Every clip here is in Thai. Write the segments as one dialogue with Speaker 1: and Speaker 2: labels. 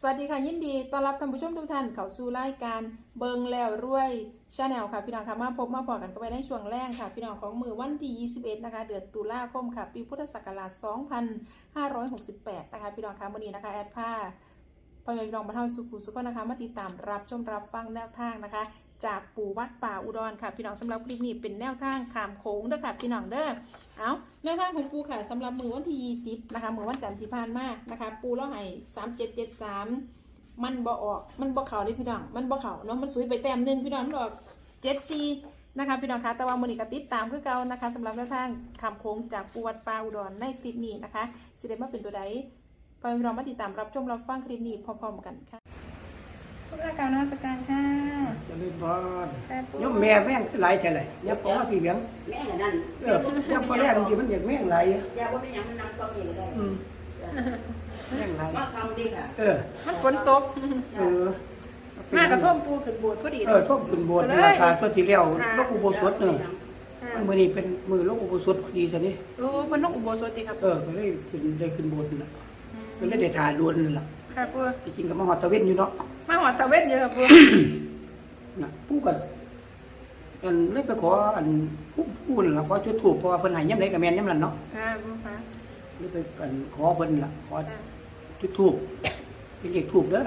Speaker 1: สวัสดีค่ะยินดีต้อนรับท่านผู้ชมทุกท่านเข้าสู่รายการเบิงแล้วรวยชาแนลค่ะพี่น้องค่ะมาพบมาพอกันกันไปในช่วงแรกค่ะพี่น้องของมือวันที่21นะคะเดือนตุลาคมค่ะ ปีพุทธศักราช2568นะคะพี่น้องค่ะวันนี้นะคะแอดผ้าพ่อแม่พี่น้องบรรเทาสุขุสุขนะคะมาติดตามรับชมรับฟังแนวทางนะคะ จากปู่วัดป่าอุดรค่ะ พี่น้องสำหรับคลิปนี้เป็นแนวทางขามโค้งด้อค่ะ พี่น้องเด้อเอาแนวทางของปูค่ะสำหรับมือวันที่ 20 นะคะมือวันจันทร์ที่ผ่านมานะคะ ปูแล้วให้3773มันบ่ออกมันบ่เข่าเลยพี่น้องมันบ่เข่าเนาะมันสุยไปแต้มหนึ่งพี่น้องมันออก74นะคะพี่น้องคะแต่ว่ามือนี้ก็ติดตามคือเก่านะคะสำหรับแนวทางคำโค้งจากปูวัดป่าอุดรในคลิปนี้นะคะสิได้มาเป็นตัวใดพอพี่น้องมาติดตามรับชมรับฟังคลิปนี้พร้อมๆกันค่ะ พวกเราการนมัสการค่ะ
Speaker 2: จะเล่นบอล
Speaker 1: แต่ปู
Speaker 2: ยมแม่แม่งหลายใช่เลยยับพอพี่เลี้ยง
Speaker 3: แม่งอันนั้น
Speaker 2: เออยับพอแรกจริงๆมันอยากแม่งหลาย
Speaker 3: อย่าว่าเป็นอย่างมันนำต้องอย่างไร
Speaker 2: อืมแม่งหลาย
Speaker 3: ว่าคำดีค่ะ
Speaker 2: เออ
Speaker 1: มันฝนตก
Speaker 2: เออ
Speaker 1: มากระท่วมปูขึ้นโบสถ์พอดี
Speaker 2: เออท่วมขึ้นโบสถ์ในราคาตัวที่เลี้ยวโลกอุโบสถเนี่ย
Speaker 1: ค่ะ
Speaker 2: มันมือนี้เป็นมือโลกอุโบสถพอดีซะนี่
Speaker 1: โอ้มันต้องอุโบสถดีครับ
Speaker 2: เออก็เลยขึ้นได้ขึ้นโบสถ์นั่นแหละก็เลยได้ทาดวนนั่นแหละ
Speaker 1: ค่ะปู
Speaker 2: ที่จริงก็มาหอดตะเวนอยู่เนาะ
Speaker 1: มาห อดตะเวนเยอะครับปู
Speaker 2: นะผู้กันอันเลยไปขออันผู้ผู้นั่นล่ะขอจุดถูกเพราะว่าเพิ่นใหายย่ำไหนกับแม่นย่ำนั้นเนาะ
Speaker 1: ค่ะปูค่ะ
Speaker 2: เลยไปอันขอเพิ่นล่ะขอจุดถูกเป็นเลขถูกเด้อ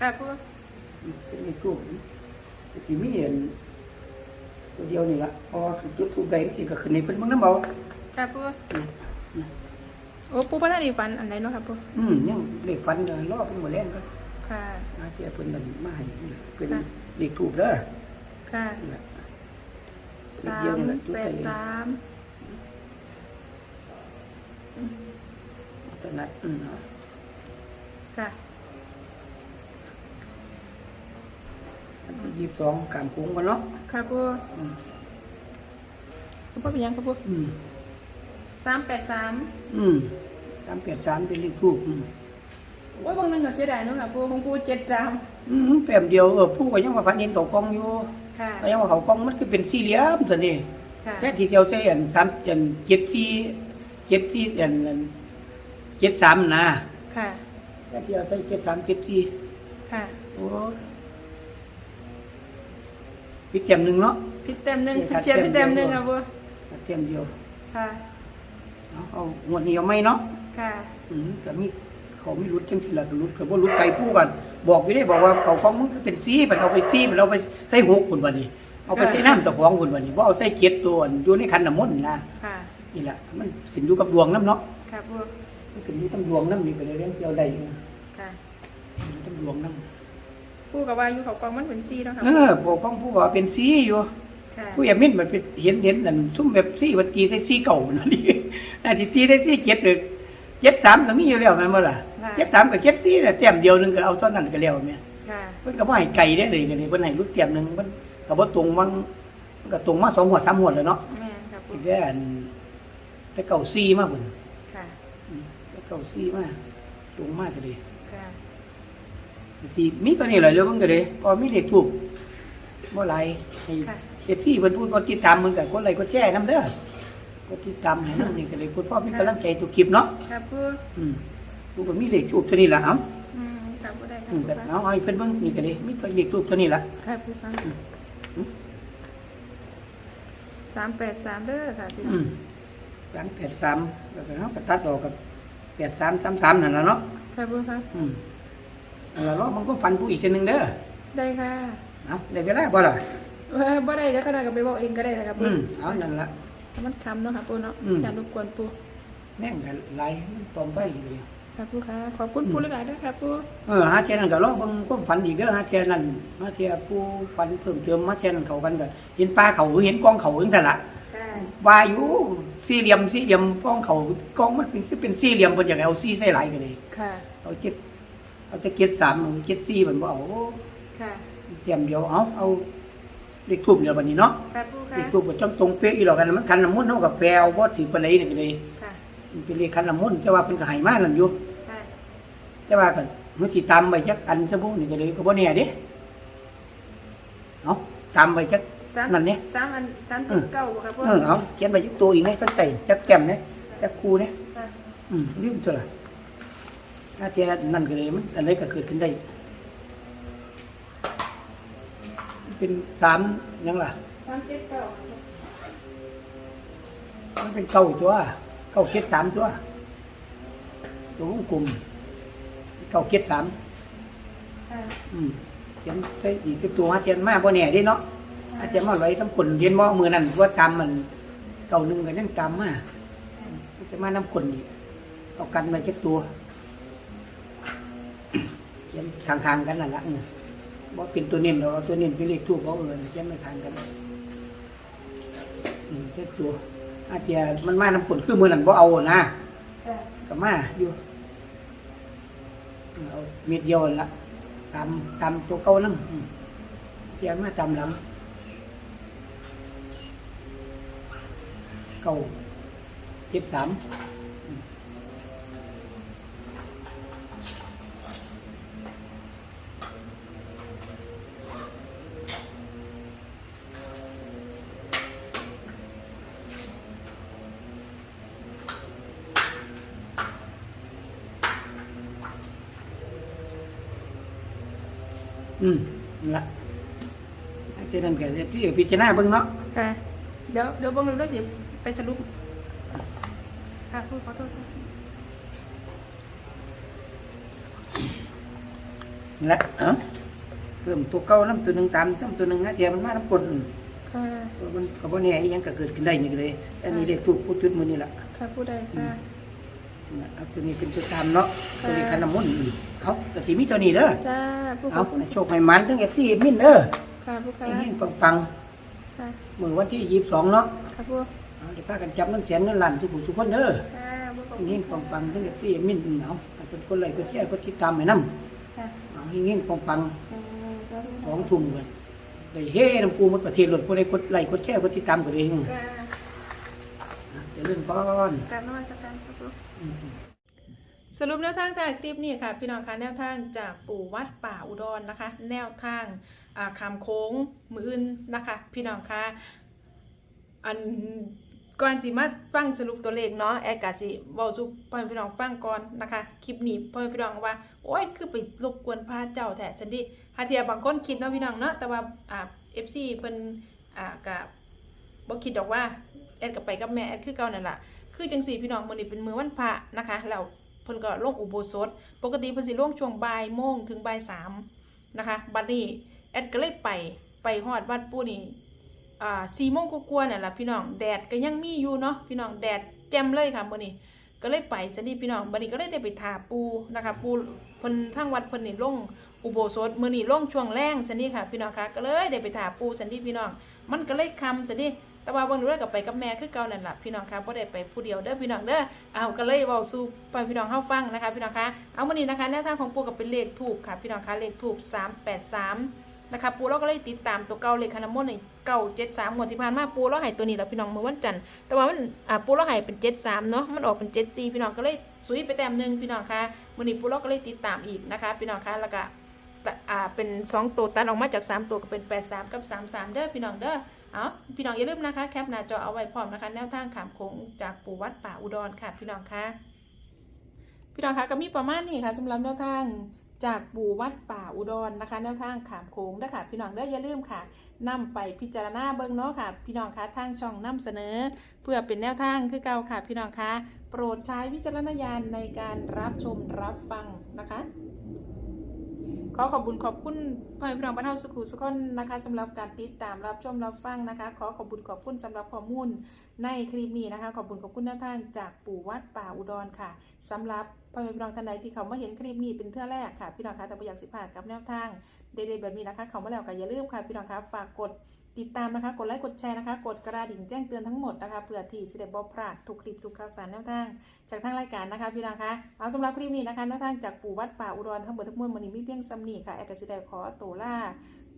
Speaker 1: ค่ะปู
Speaker 2: เป็นเลขทูบที่มีเห็นตัวเดียวนี่ละพอจุดทูบใดที่ก็ขึ้นในเป็นเมืองน้ำเบา
Speaker 1: ค่ะปูโอ้ปูพัฒนาฝันอันไหนเนาะครับปู
Speaker 2: อืมยังเลขฟันเลยรอเป็นหมดแรงก็
Speaker 1: ค่ะ
Speaker 2: อาเจียเพิ่นนั่นมาให้นี่ล่ะเป็น
Speaker 1: ค่ะ
Speaker 2: เลขทูบเด้อ
Speaker 1: ค่ะ
Speaker 2: นี่ล่ะ
Speaker 1: สา
Speaker 2: เดียว
Speaker 1: ม
Speaker 2: นี่แหละจุด
Speaker 1: แป
Speaker 2: ไป
Speaker 1: ดสาม
Speaker 2: ตอนนั้นอืมเอา
Speaker 1: ค่ะ
Speaker 2: อันที่ยี่สิบสองกามกุ้งกันเนาะ
Speaker 1: ค่ะปู
Speaker 2: อืม
Speaker 1: ปูเป็นยังครับปู
Speaker 2: อืม
Speaker 1: สามแปดสาม
Speaker 2: อืมสามแปดสามเป็นเลขทูบอืม
Speaker 1: โอ้ยบางนึงก็เสียดายเนาะค่ะปูของปูเจ็ดสาม
Speaker 2: อืมแป๊บเดียวเออผู้ก็ยังว่าฟันเห็นตัวกล้องอยู่
Speaker 1: ค่ะ
Speaker 2: ก็ยังว่าเขากล้องมันคือเป็นสี่เหลี่ยมซะนี่
Speaker 1: ค่ะ
Speaker 2: แค่ทีเดียวใช่อันสามอันเจ็ดที่เจ็ดที่อันอันเจ็ดสามนะ
Speaker 1: ค่ะ
Speaker 2: แค่เดียวใช่เจ็ดสามเจ็ดที่
Speaker 1: ค่ะ
Speaker 2: โอ้พี่เต็มหนึ่งเนาะ
Speaker 1: พิดเต็มหนึ่ง
Speaker 2: เนี่ยค่ะ
Speaker 1: เชียร์พิดเต็มหนึ่ง
Speaker 2: เต็
Speaker 1: ครั
Speaker 2: ม
Speaker 1: บ
Speaker 2: เดี
Speaker 1: ปู
Speaker 2: ยวเต็มเดียว
Speaker 1: ค่ะ
Speaker 2: เอาเอางวดนี้เอาไหมเนาะ
Speaker 1: ค่ะ
Speaker 2: อืมแต่มี เขาไม่รู้จังสิละก็รู้เขาบ่รู้ไกลผู้กัน บอกอยู่ได้บอกว่าเขาของมึงเป็นซีมันเอาไปซีมันเอาไปใส่หกคนวันนี้ เอาไปใส่น้ำตะของคนวันนี้ว่าเอาใส่เกียรตัวอันอยู่ในขันน้ำมนต์นะ
Speaker 1: ค่ะ
Speaker 2: นี่แหละมันขึ้นอยู่กับดวงน้ำเนาะ
Speaker 1: ค่ะปู
Speaker 2: มันขึ้นอยู่กับดวงน้ำนี่ก็เลยเรื่องเกี่ยวใดนะ
Speaker 1: ค่ะ
Speaker 2: ต้องดวงน้ำ
Speaker 1: ปูกับว่าอยู่เขากองมันเป็นซีเนาะค่ะ
Speaker 2: เออบอกของผู้ว่าเป็นซีอยู่
Speaker 1: ค่ะ
Speaker 2: ผู้ยามินมันเป็นเห็นเห็นนั่นซุ่มแบบซีวันตีใส่ซีเก่านั่นนี่อันที่ตีได้ซีเจ็ดเลย เจ็ดสามก็มีอยู่แล้วแม่นบ่ล่ะ
Speaker 1: ค่ะ
Speaker 2: เจ็ดสามกับเจ็ดซีน่ะแต้มเดียวหนึงก็เอาเท่านั้นก็แล้วแม่
Speaker 1: ค่ะ
Speaker 2: เพิ่นก็บ่ให้ไก่ได้เลยกันนี่เพิ่นให้ลูกเตรียมหนึงมันก็บ่ตรงวังมันก็ตรงมาสองหัวดสามหัวดแล้วเนาะ
Speaker 1: แม่นครับปู
Speaker 2: อีกได้อันแต่เก่าซีมาพุ่น
Speaker 1: ค่ะ
Speaker 2: อืมแต่เก่าซีมาตรงมากก็เลย
Speaker 1: ค่ะ
Speaker 2: สิมีตัวนี้แหละเรื่องมันก็เลยพอมีเลขถูกบ่หลายให้
Speaker 1: ค่ะ
Speaker 2: เด็กที่เพิ่นพูดกดติดตามมึงกับกดไลค์กดแชร์นํเด้อ กดติดตามให้นำนี่ก็เลยคุณพ่อมีกำลังใจทุกคลิปเนาะ
Speaker 1: ครับปู
Speaker 2: อืมกูก็มีเลขทูบตัวนี้ล่ะเอ้า
Speaker 1: อืมครับปูได้ครั
Speaker 2: อื
Speaker 1: บ
Speaker 2: ม
Speaker 1: ปู
Speaker 2: ก็
Speaker 1: ครับ
Speaker 2: เอาให้เพิ่นเบิ่งนี่ก็เลยมีตัวเลขทูบตัวนี้ล่ะ
Speaker 1: ครับปูครับสามแปดสามเด้อค่ะพี่
Speaker 2: อืม383แล้วก็เฮาก็ตัดออกกับ8333นั่นล่ะเนาะ
Speaker 1: ครับปูครับ
Speaker 2: อืมอันละรอบมันก็ฟันผู้อีกเช่นหนึงเด้อ
Speaker 1: ได้ค่ะ
Speaker 2: เอาได้เวลาบ่ล่ะ
Speaker 1: เออบ่ได้แล้วก็ได้ก็ไปบอกเองก็ได้นะครับปู
Speaker 2: อืมเอานั่นล่ะ
Speaker 1: ถ้ามันคำเนาะค่ะปูเนาะ
Speaker 2: อืม
Speaker 1: อย่ารบกวนปู
Speaker 2: แม่งก็หลายมันตอมไปอยู่เลย
Speaker 1: ครับปูค่ะขอบคุณปูหลายๆด้วยครับปู
Speaker 2: เออหาเทียนนั่นก็ลองเบิ่งความฝันอีกเด้อหาเทียนนั่นหาเทียผู้ฝันเพิ่มเติมมาเทียนนั่นเขากันก็เห็นปลาเขาหรือเห็นกองเขาจังซั่นล่ะ
Speaker 1: ค่ะ
Speaker 2: ว่าอยู่สี่เหลี่ยมสี่เหลี่ยมกองเขากองมันเป็นคือเป็นสี่เหลี่ยมเพิ่นอยากให้เอาสี่ใส่หลายก็เลย
Speaker 1: ค่ะ
Speaker 2: เอาเจ็ดเอาแต่เจ็ดสามเอาเจ็ดสี่เพิ่นบ่เอา
Speaker 1: ค่ะ
Speaker 2: เตรียมเดียวเอาเอา เลขทูบเดียวบัดนี้เนาะ
Speaker 1: ครับปู
Speaker 2: เล
Speaker 1: ค่ะ
Speaker 2: ขทูบก็จังตรงเป๊ะอีหรอกกันมันคันน้ำมนต์เฮากับแปลเอาบ่ถือปานใดนี่ก็เลย
Speaker 1: ค่ะ
Speaker 2: มันเป็นเลขคันน้ำมนต์แต่ว่าเพิ่นก็ให้มานั่นอยู่
Speaker 1: ค่ะ
Speaker 2: แต่ว่าก็มันสิตามไปจักอันซะบ่นี่ก็เลยก็บ่แน่เด้เอาตามไปจัก
Speaker 1: สาม
Speaker 2: นั่นเนี่ย
Speaker 1: สามอันสามสิบเก้าบ่ครับปู
Speaker 2: เออเอาเขียนไปจักตัวอีกนะจักไต่จักแก้มนะจักคูนะ
Speaker 1: ค่ะ
Speaker 2: อืมลืมตัวละถ้าเทียนั่นก็เลยมันอะไรก็เกิดขึ้นได้ เป็นสามหยังล่ะ
Speaker 1: สามเจ็ดเก้า
Speaker 2: มันเป็นเก้าตัวเก้าเจ็ดสามตัวตัววงกลมเก้าเจ็ดสาม
Speaker 1: ค่ะ
Speaker 2: อืมเขียนใส่อีกสิบตัวมาเขียนมาบ่แน่เดิเนาะอาจจะมาไว้ทั้งคนเรียนบ่มือนั่นว่าจำมันเก้าหนึ่งก็ยังจำมาจะมาน้ำคนนี่เอากันมาเจ็ดตัวเขียนข้างๆกันนั่นละ อืมบ่เป็นตัวเน้นเราตัวเน้นเป็นเลขทูบเขาเอิญเขียนไม่ข้างกันอืมเจ็ดตัวอาเจจะมันมาน้ำคนคือมือนั่นบ่เอานะ
Speaker 1: ค่ะ
Speaker 2: ก็มาอยู่เอาเม็ดเดียวนั่นละตามตามตัวเก่านั่งเทียมาตามหลังเก้าเจ็ดสาม อืมนั่นละไอ้เจ้านั่นก็ที่พิจารณาเบิ่งเนาะ
Speaker 1: ค่ะเดี๋ยวเดี๋ยวเบิ่งดูด้วยสิไปสรุปค่ะพูดขอโทษค่ะ
Speaker 2: นั่นละเอ้าเพิ่มตัวเก่าน้ำตัวหนึ่งตามน้ำตัวหนึ่งฮะเทียมันมาน้ำกลน
Speaker 1: ค่ะ
Speaker 2: มันก็บ่แน่อีหยังก็เกิดขึ้นได้นี่ก็เลยอันนี้เลขถูกพูดจุดมือนี่ละ
Speaker 1: ค่ะผู้ใดค่ะ
Speaker 2: เอาตัวนี้เป็นตัวตามเนาะ
Speaker 1: ค่ะ
Speaker 2: ตัวนี้คันน้ำมนต์อืมเขาก็สิมีตัวนี้เด้อ
Speaker 1: จ้าผู้ข
Speaker 2: เอา
Speaker 1: อบคุณ
Speaker 2: ให้โชคให้หมันทั้ง FC มินเด้อ
Speaker 1: ค่ะผู้ค่ะ
Speaker 2: ให้เฮงปัง
Speaker 1: ค่ะ
Speaker 2: ๆมื้อวันที่22เนาะ
Speaker 1: ค่ะผู้
Speaker 2: เอาได้พากันจับเงินแสนเงินล้านทุกผู้ทุกคนเด้อ
Speaker 1: ค่ะผู้ขอบ
Speaker 2: ให้
Speaker 1: คุ
Speaker 2: เฮ
Speaker 1: ณ
Speaker 2: งปังๆทั้ง FC มินเอาให้เป็นคนไลค์คนแชร์คนติดตามให้นํ
Speaker 1: ค่ะ
Speaker 2: เอาให้เฮงปัง
Speaker 1: อืมค่ะผู้
Speaker 2: ๆของทุ่มกันได้เฮ้น้ำปูหมดประเทศหลดผู้ใดกดไลค์กดแชร์กดติดตามก็ได้เฮง
Speaker 1: ค่ะ
Speaker 2: จะเรื่องก่อน
Speaker 1: กรารนมัสการครับผู้
Speaker 2: อืม
Speaker 1: สรุปแนวทางจากคลิปนี้ค่ะ พี่น้องคะแนวทางจากปู่วัดป่าอุดรนะคะ แนวทางอ่าคำโค้งมืออื่นนะคะ พี่น้องคะอันก่อนสิมาฟังสรุปตัวเลขเนาะแอร์กาสิเว้าสู่พ่อแม่พี่น้องฟังก่อนนะคะ คลิปนี้พ่อแม่พี่น้องว่า โอ้ยคือไปรบกวนพระเจ้าแท้สันดิหาเทียบางคนคิดเนาะพี่น้องเนาะแต่ว่าอ่า FC เพิ่นอ่ากับ บ่คิดดอกว่าแอดกับไปกับแม่แอดคือเก่านั่นแหละคือจังสี่พี่น้องมื้อนี้เป็นมื้อวันพระนะคะแล้วเพิ่นก็ลงอุโบสถ ปกติเพิ่นสิลงช่วงบ่ายโมงถึงบ่ายสามนะคะบัดนี้แอดก็เลยไปไปฮอดวัดปู่นี่อ่าสี่โมงกว่าๆนั่นแหละพี่น้องแดดก็ยังมีอยู่เนาะพี่น้องแดดแจ่มเลยค่ะมื้อนี้ก็เลยไปซะนี่พี่น้องบัดนี้ก็เลยได้ไปทาปูนะคะปูเพิ่นทางวัดเพิ่นนี่ลงอุโบสถมื้อนี้ลงช่วงแรงซะนี่ค่ะพี่น้องคะก็เลยได้ไปทาปูซะนี่พี่น้อง มันก็เลยคำซะนี่ แต่ว่าบิ่งดูแล้วก็ไปกับแม่คือเก่านั่นล่ะพี่น้องคะบ่ได้ไปผู้เดียวเด้อพี่น้องเด้อเอาก็เลยเว้าสู่ไปพี่น้องเฮาฟังนะคะพี่น้องคะเอามื้อนี้นะคะแนวทางของปู่ก็เป็นเลขทูบค่ะพี่น้องคะเลขทูบ383นะคะปู่เราก็เลยติดตามตัวเก่าเลขคานามนต์นี่973งวดที่ผ่านมาปู่เราให้ตัวนี้แล้วพี่น้องเมื้อวันจันทร์แต่ว่ามันอ่าปู่เราให้เป็น 73เนาะมันออกเป็น 74 พี่น้องก็เลยสุยไปแต้มหนึงพี่น้องคะมื้อนี้ปู่เราก็เลยติดตามอีกนะคะ พี่น้องคะแล้วก็อ่าเป็นสองตัวตัดออกมาจากสามตัวก็เป็น 83 กับ 33 เด้อพี่น้องเด้อ เอาพี่น้องอย่าลืมนะคะแคปหน้าจอเอาไว้พร้อมนะคะ แนวทางขามโค้งจากปู่วัดป่าอุดรค่ะ พี่น้องคะพี่น้องคะก็มีประมาณนี้ค่ะสำหรับแนวทางจากปู่วัดป่าอุดรนะคะแนวทางขามโค้งนะคะพี่น้องเด้ออย่าลืมค่ะ นํไปพิจารณาเบิ่งเนาะค่ะ พี่น้องคะทางช่องนํเสนอ เพื่อเป็นแนวทางคือเก่าค่ะ พี่น้องคะโปรดใช้วิจารณญาณในการรับชมรับฟังนะคะ ขอขอบคุณขอบคุณพ่อแม่พี่น้องบ้านเฮาสุขุสุขคนนะคะสำหรับการติดตามรับชมรับฟังนะคะ ขอขอบคุณขอบคุณสำหรับข้อมูลในคลิปนี้นะคะ ขอบคุณขอบคุณแนวทางจากปู่วัดป่าอุดรค่ะสำหรับพ่อแม่พี่น้องท่านใดที่เขามาเห็นคลิปนี้เป็นเทื่อแรกค่ะพี่น้องคะแต่ไม่อยากสิบผ่านกับแนวทางเด็ดๆแบบนี้นะคะ เขามาแล้วก็อย่าลืมค่ะพี่น้องคะฝากกด ติดตามนะคะ กดไลค์ กดแชร์นะคะ กดกระดิ่งแจ้งเตือนทั้งหมดนะคะ เพื่อที่สิได้บ่พลาดถูกคลิปถูกข่าวสารแนวทาง จากทางรายการนะคะพี่น้องคะ เอาสำหรับคลิปนี้นะคะแนวทางจากปู่วัดป่าอุดรทั้งหมดทั้งมวลมันนี้มีเพียงซ้ำนี่ค่ะแอกสิได้ขอตัวล่า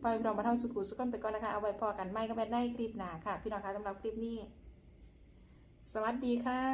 Speaker 1: ไปพี่น้องมาเท่าสุขุสุขนไปก่อนนะคะ เอาไว้พอกันไม่ก็แม่ได้คลิปหนาค่ะ พี่น้องคะสำหรับคลิปนี้ สวัสดีค่ะ